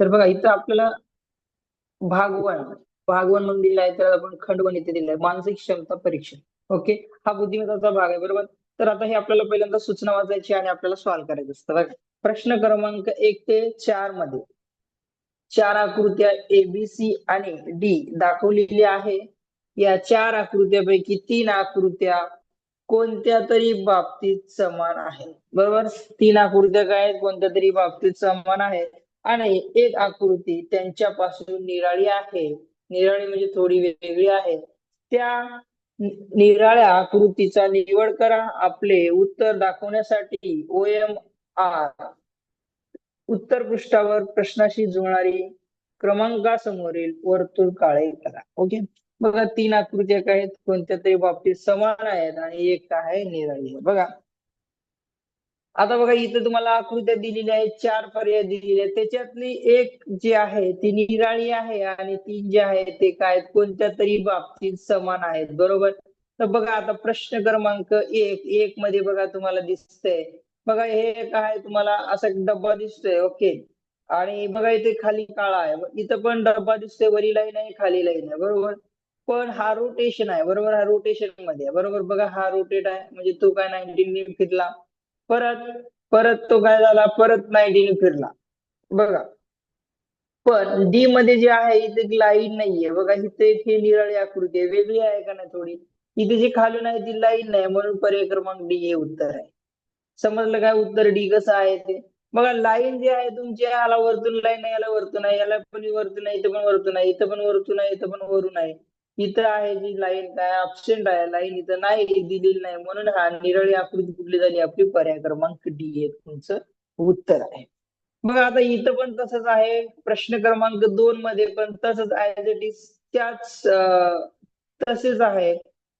तर बघा इथं आपल्याला भाग वन भाग वन म्हणून दिलेला आहे तर आपण खंडवन इथे दिलेलं आहे. मानसिक क्षमता परीक्षण ओके? हा बुद्धिमत्ताचा भाग आहे बरोबर? तर आता हे आपल्याला पहिल्यांदा सूचना वाचायची आणि आपल्याला सॉल्व्ह करायचं असतं. बघा प्रश्न क्रमांक एक ते चारमध्ये चार आकृत्या ए बी सी आणि डी दाखवलेली आहे. या चार आकृत्यापैकी तीन आकृत्या कोणत्या तरी बाबतीत समान आहेत? बरोबर? तीन आकृत्या काय आहेत? कोणत्या तरी बाबतीत समान आहेत? आणि एक आकृती त्यांच्यापासून निराळी आहे. निराळी म्हणजे थोडी वेगळी आहे. त्या निराळ्या आकृतीचा निवड करा. आपले उत्तर दाखवण्यासाठी ओ एम आर उत्तर पृष्ठावर प्रश्नाशी जुळणारी क्रमांकासमोरील वर्तुळ काळे करा. ओके? बघा तीन आकृत्या काय आहेत. कोणत्या तरी बाबतीत समान आहेत आणि एक आहे निराळी. बघा. आता बघा इथं तुम्हाला आकृत्या दिलेल्या आहेत चार पर्याय दिलेले आहेत. त्याच्यातली एक जी आहे ती निराळी आहे आणि तीन जे आहे ते काय? कोणत्या तरी बाबतीत समान आहेत बरोबर? तर बघा आता प्रश्न क्रमांक एक एक मध्ये बघा तुम्हाला दिसतंय. बघा हे एक आहे तुम्हाला असा एक डब्बा दिसतोय ओके? आणि बघा इथे खाली काळा आहे. इथं पण डब्बा दिसतोय वरी नाही आहे खाली आहे बरोबर? पण हा रोटेशन आहे बरोबर? हा रोटेशनमध्ये आहे बरोबर? बघा हा रोटेट आहे म्हणजे तो काय नाईन्टीन फिरला परत परत तो काय झाला? परत नाईन्टीन फिरला. बघा. पण डी मध्ये जे आहे इथे लाईन नाहीये. बघा इथे एक निराळी आकृती आहे. वेगळी आहे का नाही थोडी? इथे जी खालून आहे ती लाईन नाही. म्हणून पर्याय क्रमांक डी हे उत्तर आहे. समजलं काय? उत्तर डी कसं आहे ते? बघा लाईन जे आहे तुमची याला वरतून लाईन आहे याला वरतून आहे. याला पण वरतून आहे इथं पण वरतून आहे इथं पण वरतून आहे इथं पण वरून आहे. इथं आहे जी लाईन काय अब्सेंट आहे लाईन इथं नाही दिलेली नाही. म्हणून हा निरळी आकृती कुठली झाली? आपली पर्याय क्रमांक डी हे तुमचं उत्तर आहे. बघा आता इथं पण तसंच आहे. प्रश्न क्रमांक दोन मध्ये पण तसंच आहे इट इज त्याच तसेच आहे.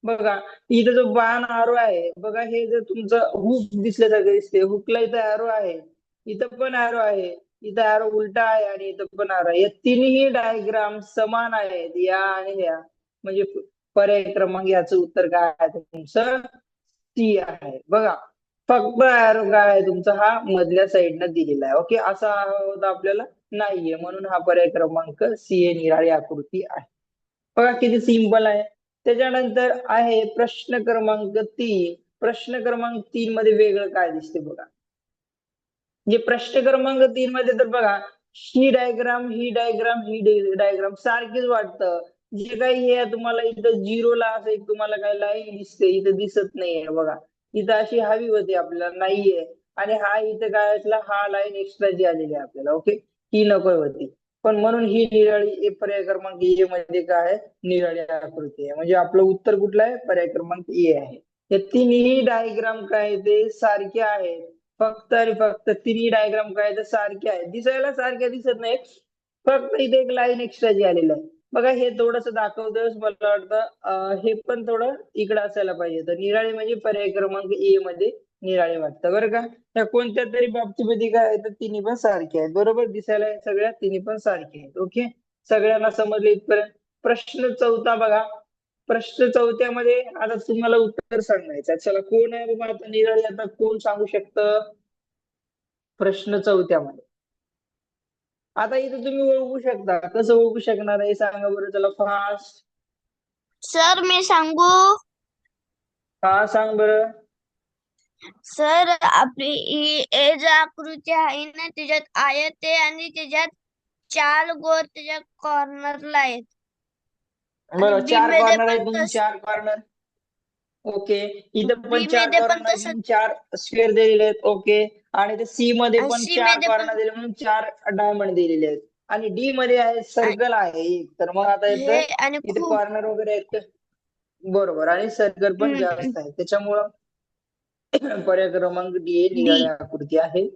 बघा इथं जो बाण आरो आहे बघा हे जर तुमचं हुक दिसल्यासारखं दिसते हुकला इथं अॅरो आहे. इथं पण अॅरो आहे. इथं अॅरो उलटा आहे आणि इथं पण आरो आहे. या तिन्ही डायग्राम समान आहेत. या आणि या. म्हणजे पर्याय क्रमांक याचं उत्तर काय आहे तुमचं? सी आहे. बघा फक्त अॅरो काय आहे तुमचा? हा मधल्या साईडनं दिलेला आहे. ओके असा होता आपल्याला नाहीये. म्हणून हा पर्याय क्रमांक सी ए निराळी आकृती आहे. बघा किती सिंपल आहे. त्याच्यानंतर आहे प्रश्न क्रमांक तीन. प्रश्न क्रमांक तीन मध्ये वेगळं काय दिसते बघा? जे प्रश्न क्रमांक तीन मध्ये तर बघा ही डायग्राम ही डायग्राम ही डायग्राम सारखीच वाटतं. जे काही हे तुम्हाला इथं झिरोला असं एक तुम्हाला काही लाईन दिसते इथं दिसत नाहीये बघा. इथं अशी हवी होती आपल्याला नाहीये. आणि हा इथं काय असला हा लाईन एक्स्ट्रा जी आलेली आहे आपल्याला ओके ही नको होती. पण म्हणून ही निराळी पर्याय क्रमांक ए मध्ये काय आहे? निराळी आकृती आहे. म्हणजे आपलं उत्तर कुठलं आहे? पर्याय क्रमांक ए आहे. या तिन्ही डायग्राम काय ते सारखे आहेत. फक्त आणि फक्त तिन्ही डायग्राम काय ते सारखे आहेत. दिसायला सारख्या दिसत नाहीत. फक्त इथे एक लाईन एक्स्ट्रा जी आलेली आहे. बघा हे थोडस दाखवतोय मला वाटतं. हे पण थोडं इकडं असायला पाहिजे तर निराळी म्हणजे पर्याय क्रमांक ए मध्ये निराळे वाटतं. बरं का? त्या कोणत्या तरी बाबतीमध्ये काय आहे तर तिन्ही पण सारखे आहेत. बरोबर? दिसायला सगळ्या तिन्ही पण सारखे आहेत. ओके? सगळ्यांना समजले इथपर्यंत? प्रश्न चौथा बघा. प्रश्न चौथ्यामध्ये आता तुम्हाला उत्तर सांगायचं चला कोण आहे बाबा आता निराळी? आता कोण सांगू शकतं? प्रश्न चौथ्यामध्ये. आता इथं तुम्ही ओळखू शकता. कसं ओळखू शकणार आहे? सांगा बरं चला फास्ट सर मी सांगू? हा सांग बरं. सर आपली ही हे जी आकृती आहे ना त्याच्यात आयत आहे आणि त्याच्यात चार गोल त्याच्या कॉर्नरला आहेत. बरं आणि B चारमध्ये कॉर्नर पण आहेत म्हणून तस- चार कॉर्नर ओके इथं पण चारमध्ये पण कॉर्नर म्हणून चार स्क्वेअर दिलेले आहेत. ओके आणि ते सी मध्ये पण C चारमध्ये पण- कॉर्नर दिले म्हणून चार डायमंड दिलेले आहेत. आणि डी मध्ये आहे सर्कल आहे एक. तर मग आता हे येतं आणि इथे खूप कॉर्नर वगैरे आहेत का? बरोबर. आणि सर्कल पण हम्म. जास्त आहे. त्याच्यामुळं पर्याय क्रमांक डी हे आकृती आहे.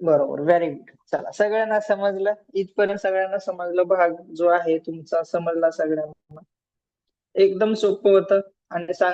बरोबर. व्हेरी गुड चला सगळ्यांना समजलं? इथपर्यंत सगळ्यांना समजलं भाग जो आहे तुमचा? समजला सगळ्यांना? एकदम सोपं होतं. आणि सांग